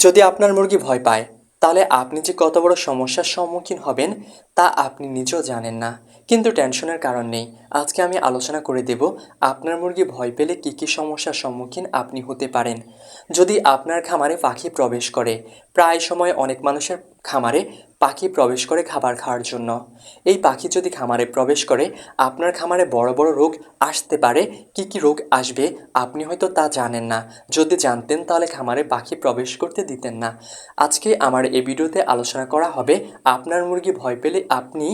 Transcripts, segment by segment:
যদি আপনার মুরগি ভয় পায়, তাহলে আপনি যে কত বড় সমস্যার সম্মুখীন হবেন, তা আপনি নিজেও জানেন না। কিন্তু টেনশনের কারণ নেই। আজকে আমি আলোচনা করে দেব আপনার মুরগি ভয় পেলে কী কী সমস্যার সম্মুখীন আপনি হতে পারেন। যদি আপনার খামারে পাখি প্রবেশ করে, প্রায় সময় অনেক মানুষের খামারে পাখি প্রবেশ করে খাবার খাওয়ার জন্য। এই পাখি যদি খামারে প্রবেশ করে, আপনার খামারে বড় বড় রোগ আসতে পারে। কি কি রোগ আসবে, আপনি হয়তো তা জানেন না। যদি জানতেন, তাহলে খামারে পাখি প্রবেশ করতে দিতেন না। আজকে আমার এই ভিডিওতে আলোচনা করা হবে, আপনার মুরগি ভয় পেলে আপনি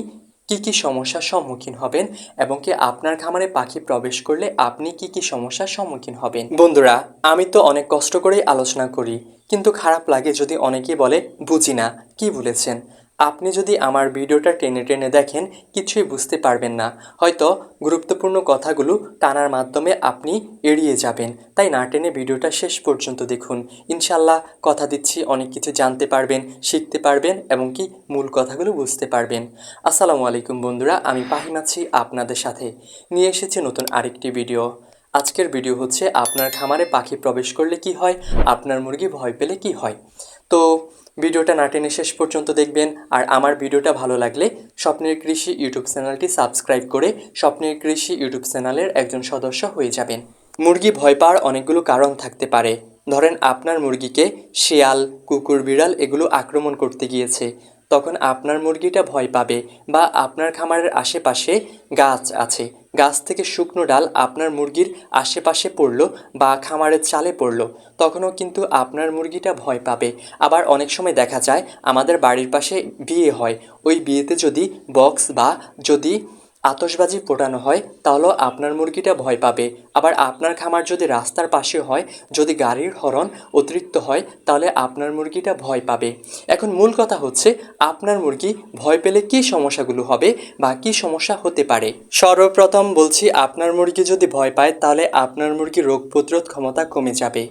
কি কি সমস্যার সম্মুখীন হবেন এবং কি আপনার খামারে পাখি প্রবেশ করলে আপনি কি কি সমস্যার সম্মুখীন হবেন। বন্ধুরা, আমি তো অনেক কষ্ট করেই আলোচনা করি, কিন্তু খারাপ লাগে যদি অনেকে বলে, বুঝি না, কি বলেছেন? আপনি যদি আমার ভিডিওটা টেনে টেনে দেখেন, কিছুই বুঝতে পারবেন না। হয়তো গুরুত্বপূর্ণ কথাগুলো টানার মাধ্যমে আপনি এড়িয়ে যাবেন। তাই না টেনে ভিডিওটা শেষ পর্যন্ত দেখুন। ইনশাল্লাহ কথা দিচ্ছি, অনেক কিছু জানতে পারবেন, শিখতে পারবেন এবং কি মূল কথাগুলো বুঝতে পারবেন। আসসালামু আলাইকুম বন্ধুরা, আমি পাহিম আছি আপনাদের সাথে। নিয়ে এসেছি নতুন আরেকটি ভিডিও। আজকের ভিডিও হচ্ছে, আপনার খামারে পাখি প্রবেশ করলে কি হয়? আপনার মুরগি ভয় পেলে কি হয়? তো ভিডিওটা না টেনে শেষ পর্যন্ত দেখবেন। আর আমার ভিডিওটা ভালো লাগলে স্বপ্নের কৃষি ইউটিউব চ্যানেলটি সাবস্ক্রাইব করে স্বপ্নের কৃষি ইউটিউব চ্যানেলের একজন সদস্য হয়ে যাবেন। মুরগি ভয় পাওয়ার অনেকগুলো কারণ থাকতে পারে। ধরেন আপনার মুরগিকে শিয়াল, কুকুর, বিড়াল এগুলো আক্রমণ করতে গিয়েছে। তখন আপনার মুরগিটা ভয় পাবে বা আপনার খামারের আশেপাশে গাছ আছে। গাছ থেকে শুকনো ডাল আপনার মুরগির আশেপাশে পড়ল বা খামারের চালে পড়ল। তখনও কিন্তু আপনার মুরগিটা ভয় পাবে। আবার অনেক সময় দেখা যায়, আমাদের বাড়ির পাশে বিয়ে হয়। ওই বিয়েতে যদি বক্স বা যদি আতশবাজি ফোটানো হয়, তাহলেও আপনার মুরগিটা ভয় পাবে। আবার আপনার খামার যদি রাস্তার পাশে হয়, যদি গাড়ির হরন অতিরিক্ত হয়, তাহলে আপনার মুরগিটা ভয় পাবে। এখন মূল কথা হচ্ছে, আপনার মুরগি ভয় পেলে কী সমস্যাগুলো হবে বা কী সমস্যা হতে পারে? সর্বপ্রথম বলছি, আপনার মুরগি যদি ভয় পায়, তাহলে আপনার মুরগির রোগ প্রতিরোধ ক্ষমতা কমে যাবে।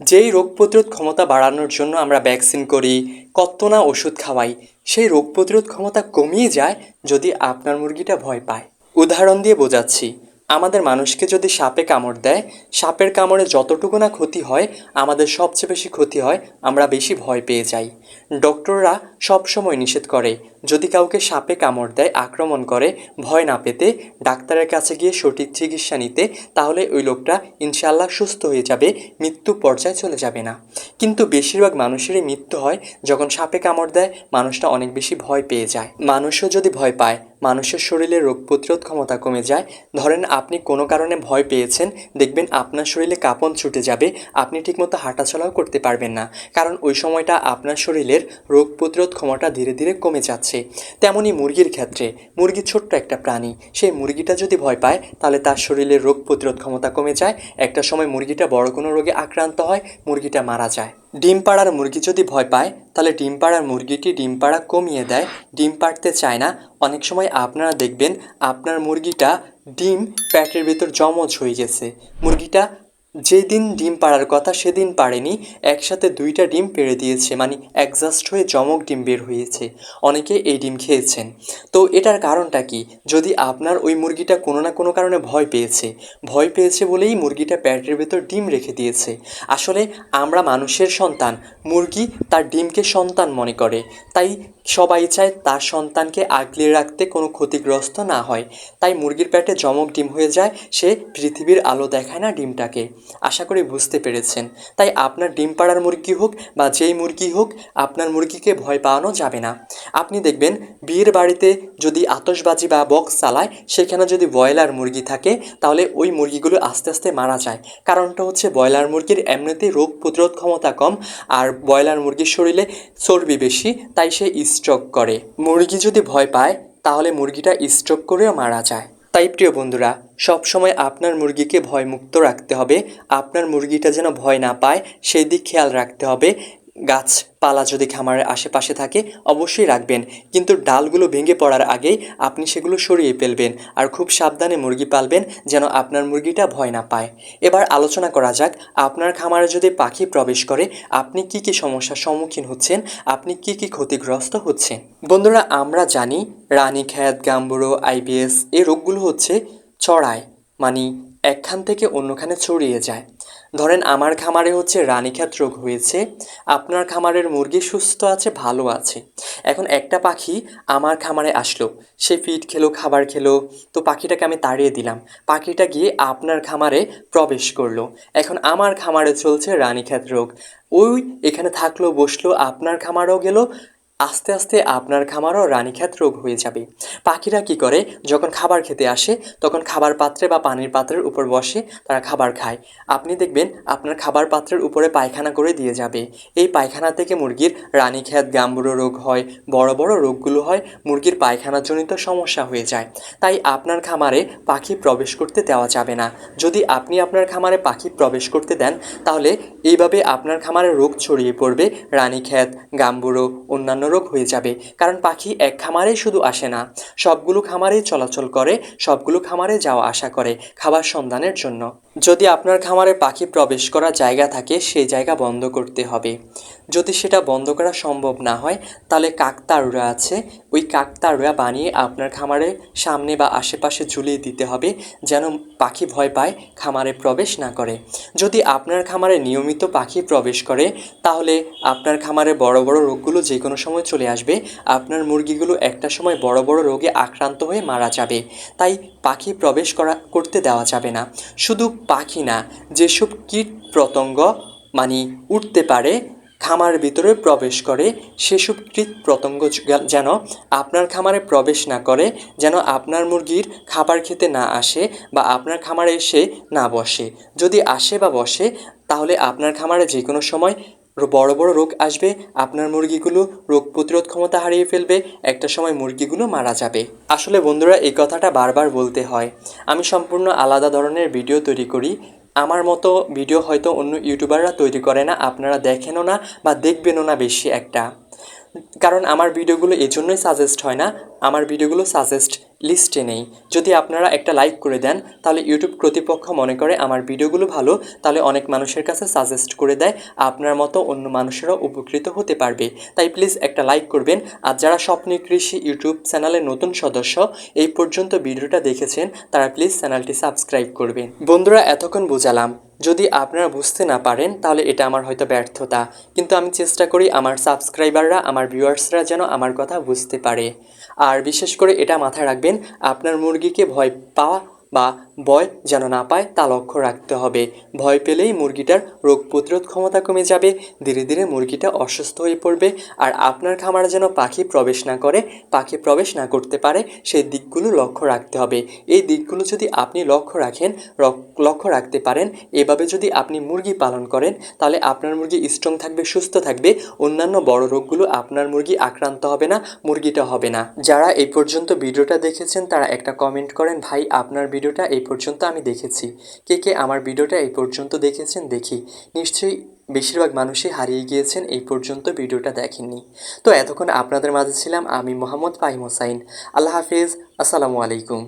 যেই রোগ প্রতিরোধ ক্ষমতা বাড়ানোর জন্য আমরা ভ্যাকসিন করি কত না ওষুধ খাওয়াই, সেই রোগ প্রতিরোধ ক্ষমতা কমিয়ে যায় যদি আপনার মুরগিটা ভয় পায়। উদাহরণ দিয়ে বোঝাচ্ছি। আমাদের মানুষকে যদি সাপে কামড় দেয়, সাপের কামড়ে যতটুকু না ক্ষতি হয়, আমাদের সবচেয়ে বেশি ক্ষতি হয়, আমরা বেশি ভয় পেয়ে যাই। ডক্টররা সবসময় নিষেধ করে, যদি কাউকে সাপে কামড় দেয়, আক্রমণ করে, ভয় না পেতে, ডাক্তারের কাছে গিয়ে সঠিক চিকিৎসা নিতে, তাহলে ওই লোকটা ইনশাল্লাহ সুস্থ হয়ে যাবে, মৃত্যু পর্যায়ে চলে যাবে না। কিন্তু বেশিরভাগ মানুষেরই মৃত্যু হয় যখন সাপে কামড় দেয়, মানুষটা অনেক বেশি ভয় পেয়ে যায়। মানুষও যদি ভয় পায় মানুষের শরীরে রোগ প্রতিরোধ ক্ষমতা কমে যায়। ধরেন আপনি কোনো কারণে ভয় পেয়েছেন, দেখবেন আপনার শরীরে কাঁপন ছুটে যাবে, আপনি ঠিকমতো হাঁটাচলাও করতে পারবেন না। কারণ ওই সময়টা আপনার শরীরের রোগ প্রতিরোধ ক্ষমতা ধীরে ধীরে কমে যাচ্ছে। তেমনই মুরগির ক্ষেত্রে, মুরগি ছোট্ট একটা প্রাণী, সেই মুরগিটা যদি ভয় পায়, তাহলে তার শরীরের রোগ প্রতিরোধ ক্ষমতা কমে যায়। একটা সময় মুরগিটা বড় কোনো রোগে আক্রান্ত হয়, মুরগিটা মারা যায়। ডিম পাড়ার মুরগি যদি ভয় পায়, তাহলে ডিম পাড়ার মুরগিটি ডিম পাড়া কমিয়ে দেয়। ডিম পাড়তে চায় না। অনেক সময় আপনারা দেখবেন, আপনার মুরগিটা ডিম প্যাটের ভেতর জমজ হয়ে গেছে। মুরগিটা যেদিন ডিম পাড়ার কথা সেদিন পারেনি একসাথে দুইটা ডিম পেড়ে দিয়েছে মানে অ্যাডজাস্ট হয়ে জমক ডিম বের হয়েছে। অনেকে এই ডিম খেয়েছেন। তো এটার কারণটা কি? যদি আপনার ওই মুরগিটা কোনো না কোনো কারণে ভয় পেয়েছে ভয় পেয়েছে বলেই মুরগিটা প্যাটের ভেতর ডিম রেখে দিয়েছে। আসলে আমরা মানুষের সন্তান, মুরগি তার ডিমকে সন্তান মনে করে। তাই সবাই চায় তার সন্তানকে আগলে রাখতে কোনো ক্ষতিগ্রস্ত না হয়। তাই মুরগির প্যাটে জমক ডিম হয়ে যায়, সে পৃথিবীর আলো দেখায় না ডিমটাকে। আশা করি বুঝতে পেরেছেন। তাই আপনার ডিম পাড়ার মুরগি হোক বা যেই মুরগি হোক, আপনার মুরগিকে ভয় পাওয়ানো যাবে না। আপনি দেখবেন, বিয়ের বাড়িতে যদি আতসবাজি বা বক্স চালায়, সেখানে যদি ব্রয়লার মুরগি থাকে, তাহলে ওই মুরগিগুলো আস্তে আস্তে মারা যায়। কারণটা হচ্ছে ব্রয়লার মুরগির এমনিতেই রোগ প্রতিরোধ ক্ষমতা কম আর ব্রয়লার মুরগির শরীরে চর্বি বেশি, তাই সে স্ট্রোক করে। মুরগি যদি ভয় পায়, তাহলে মুরগিটা স্ট্রোক করেও মারা যায়। তাই প্রিয় বন্ধুরা সবসময় আপনার মুরগিকে ভয়মুক্ত রাখতে হবে। আপনার মুরগিটা যেন ভয় না পায়, সেই দিক খেয়াল রাখতে হবে। গাছপালা যদি খামারের আশেপাশে থাকে, অবশ্যই রাখবেন। কিন্তু ডালগুলো ভেঙে পড়ার আগেই আপনি সেগুলো সরিয়ে ফেলবেন আর খুব সাবধানে মুরগি পালবেন যেন আপনার মুরগিটা ভয় না পায়। এবার আলোচনা করা যাক, আপনার খামারে যদি পাখি প্রবেশ করে, আপনি কি কি সমস্যার সম্মুখীন হচ্ছেন? আপনি কি কি ক্ষতিগ্রস্ত হচ্ছেন? বন্ধুরা, আমরা জানি রানীক্ষেত গাম্বুরো, আইবিএস, এই রোগগুলো হচ্ছে চড়ায় মানে একখান থেকে অন্যখানে ছড়িয়ে যায়। ধরেন আমার খামারে হচ্ছে রানীক্ষেত রোগ হয়েছে, আপনার খামারের মুরগি সুস্থ আছে, ভালো আছে। এখন একটা পাখি আমার খামারে আসলো, সে ফিট খেলো, খাবার খেলো, তো পাখিটাকে আমি তাড়িয়ে দিলাম। পাখিটা গিয়ে আপনার খামারে প্রবেশ করল। এখন আমার খামারে চলছে রানীক্ষেত রোগ। ওই এখানে থাকল, বসল, আপনার খামারও গেল আস্তে আস্তে আপনার খামারও রানীক্ষেত রোগ হয়ে যাবে। পাখিরা কি করে? যখন খাবার খেতে আসে, তখন খাবার পাত্রে বা পানির পাত্রের উপর বসে তারা খাবার খায়। আপনি দেখবেন আপনার খাবার পাত্রের উপরে পায়খানা করে দিয়ে যাবে। এই পায়খানা থেকে মুরগির রানীক্ষেত গাম্বুরো রোগ হয়, বড় বড় রোগগুলো হয়, মুরগির পায়খানাজনিত সমস্যা হয়ে যায়। তাই আপনার খামারে পাখি প্রবেশ করতে দেওয়া যাবে না। যদি আপনি আপনার খামারে পাখি প্রবেশ করতে দেন, তাহলে এইভাবে আপনার খামারে রোগ ছড়িয়ে পড়বে। রানীক্ষেত গাম্বুরো অন্যান্য রোগ হয়ে যাবে। কারণ পাখি এক খামারে শুধু আসে না। সবগুলো খামারেই চলাচল করে, সবগুলো খামারে যাওয়া আসা করে খাবার সন্ধানের জন্য। যদি আপনার খামারে পাখি প্রবেশ করার জায়গা থাকে, সেই জায়গা বন্ধ করতে হবে। যদি সেটা বন্ধ করা সম্ভব না হয়, তাহলে কাকতাড়ুয়া আছে। ওই কাকতাড়ুয়া বানিয়ে আপনার খামারের সামনে বা আশেপাশে ঝুলিয়ে দিতে হবে, যেন পাখি ভয় পায়, খামারে প্রবেশ না করে। যদি আপনার খামারে নিয়মিত পাখি প্রবেশ করে, তাহলে আপনার খামারে বড় বড় রোগগুলো যে কোনো সময় চলে আসবে, আপনার মুরগিগুলো একটা সময় বড় বড় রোগে আক্রান্ত হয়ে মারা যাবে। তাই পাখি প্রবেশ করা, করতে দেওয়া যাবে না। শুধু পাখি না, যেসব কীট পতঙ্গ মানে উঠতে পারে, খামার ভিতরে প্রবেশ করে, সেসব কীট পতঙ্গ যেন আপনার খামারে প্রবেশ না করে, যেন আপনার মুরগির খাবার খেতে না আসে বা আপনার খামারে এসে না বসে। যদি আসে বা বসে, তাহলে আপনার খামারে যে কোনো সময় বড় বড় রোগ আসবে, আপনার মুরগিগুলো রোগ প্রতিরোধ ক্ষমতা হারিয়ে ফেলবে, একটা সময় মুরগিগুলো মারা যাবে। আসলে বন্ধুরা, এই কথাটা বারবার বলতে হয়। আমি সম্পূর্ণ আলাদা ধরনের ভিডিও তৈরি করি। আমার মতো ভিডিও হয়তো অন্য ইউটিউবাররা তৈরি করে না, আপনারা দেখেনও না বা দেখবেনও না বেশি একটা। কারণ আমার ভিডিওগুলো এই জন্যই সাজেস্ট হয় না আমার ভিডিওগুলো সাজেস্ট লিস্টে নেই। যদি আপনারা একটা লাইক করে দেন, তাহলে ইউটিউব কর্তৃপক্ষ মনে করে আমার ভিডিওগুলো ভালো, তাহলে অনেক মানুষের কাছে সাজেস্ট করে দেয়, আপনার মতো অন্য মানুষেরাও উপকৃত হতে পারবে। তাই প্লিজ একটা লাইক করবেন। আর যারা স্বপ্নে কৃষি ইউটিউব চ্যানেলের নতুন সদস্য, এই পর্যন্ত ভিডিওটা দেখেছেন, তারা প্লিজ চ্যানেলটি সাবস্ক্রাইব করবেন। বন্ধুরা, এতক্ষণ বোঝালাম। যদি আপনারা বুঝতে না পারেন, তাহলে এটা আমার হয়তো ব্যর্থতা। কিন্তু আমি চেষ্টা করি আমার সাবস্ক্রাইবাররা আমার ভিউয়ার্সরা যেন আমার কথা বুঝতে পারে। আর বিশেষ করে এটা মাথায় রাখবেন আপনার মুরগিকে ভয় পাওয়া বা ভয় যেন না পায় তা লক্ষ্য রাখতে হবে। ভয় পেলেই মুরগিটার রোগ প্রতিরোধ ক্ষমতা কমে যাবে। ধীরে ধীরে মুরগিটা অসুস্থ হয়ে পড়বে আর আপনার খামারে যেন পাখি প্রবেশ না করে, পাখি প্রবেশ না করতে পারে, সেই দিকগুলো লক্ষ্য রাখতে হবে। এই দিকগুলো যদি আপনি লক্ষ্য রাখেন লক্ষ্য রাখতে পারেন, এভাবে যদি আপনি মুরগি পালন করেন, তাহলে আপনার মুরগি স্ট্রং থাকবে, সুস্থ থাকবে। অন্যান্য বড় রোগগুলো আপনার মুরগি আক্রান্ত হবে না, মুরগিটা হবে না। যারা এই পর্যন্ত ভিডিওটা দেখেছেন, তারা একটা কমেন্ট করেন, ভাই, আপনার ভিডিওটা এই পর্যন্ত আমি দেখেছি। কে কে আমার ভিডিওটা এই পর্যন্ত দেখেছেন দেখি। নিশ্চয়ই বেশিরভাগ মানুষই হারিয়ে গিয়েছেন এই পর্যন্ত ভিডিওটা দেখেননি। তো এতক্ষণ আপনাদের মাঝে ছিলাম আমি মোহাম্মদ ফাহিম হোসাইন। আল্লাহ হাফিজ, আসসালামু আলাইকুম।